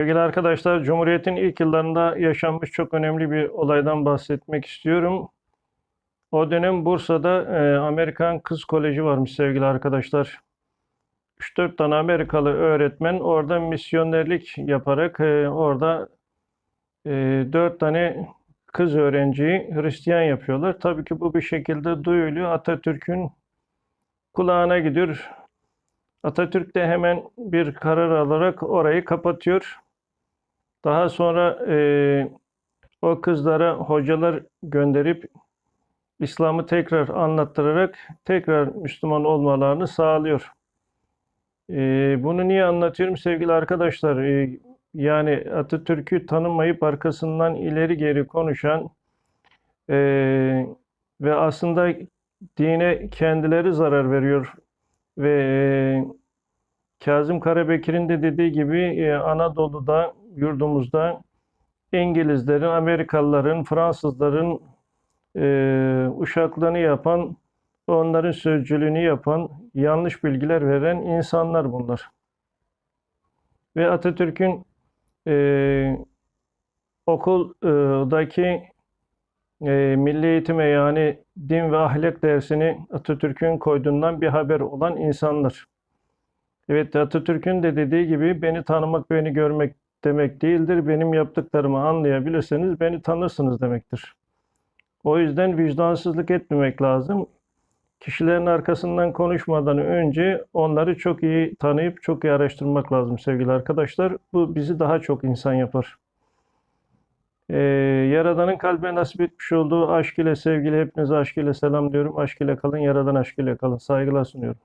Sevgili arkadaşlar, Cumhuriyet'in ilk yıllarında yaşanmış çok önemli bir olaydan bahsetmek istiyorum. O dönem Bursa'da e, Amerikan Kız Koleji varmış sevgili arkadaşlar. 3-4 tane Amerikalı öğretmen orada misyonerlik yaparak e, orada e, 4 tane kız öğrenciyi Hristiyan yapıyorlar. Tabii ki bu bir şekilde duyuluyor. Atatürk'ün kulağına gidiyor. Atatürk de hemen bir karar alarak orayı kapatıyor. Daha sonra e, o kızlara hocalar gönderip İslam'ı tekrar anlattırarak tekrar Müslüman olmalarını sağlıyor. E, bunu niye anlatıyorum sevgili arkadaşlar? E, yani Atatürk'ü tanımayıp arkasından ileri geri konuşan e, ve aslında dine kendileri zarar veriyor ve e, Kazım Karabekir'in de dediği gibi e, Anadolu'da, yurdumuzda İngilizlerin, Amerikalıların, Fransızların e, uşaklığını yapan, onların sözcülüğünü yapan, yanlış bilgiler veren insanlar bunlar. Ve Atatürk'ün e, okuldaki e, milli eğitime yani din ve ahlak dersini Atatürk'ün koyduğundan bir haber olan insanlar. Evet Atatürk'ün de dediği gibi beni tanımak, beni görmek demek değildir. Benim yaptıklarımı anlayabilirseniz beni tanırsınız demektir. O yüzden vicdansızlık etmemek lazım. Kişilerin arkasından konuşmadan önce onları çok iyi tanıyıp çok iyi araştırmak lazım sevgili arkadaşlar. Bu bizi daha çok insan yapar. Ee, Yaradan'ın kalbe nasip etmiş olduğu aşk ile sevgili hepinize aşk ile selam diyorum. Aşk ile kalın, Yaradan aşk ile kalın. Saygılar sunuyorum.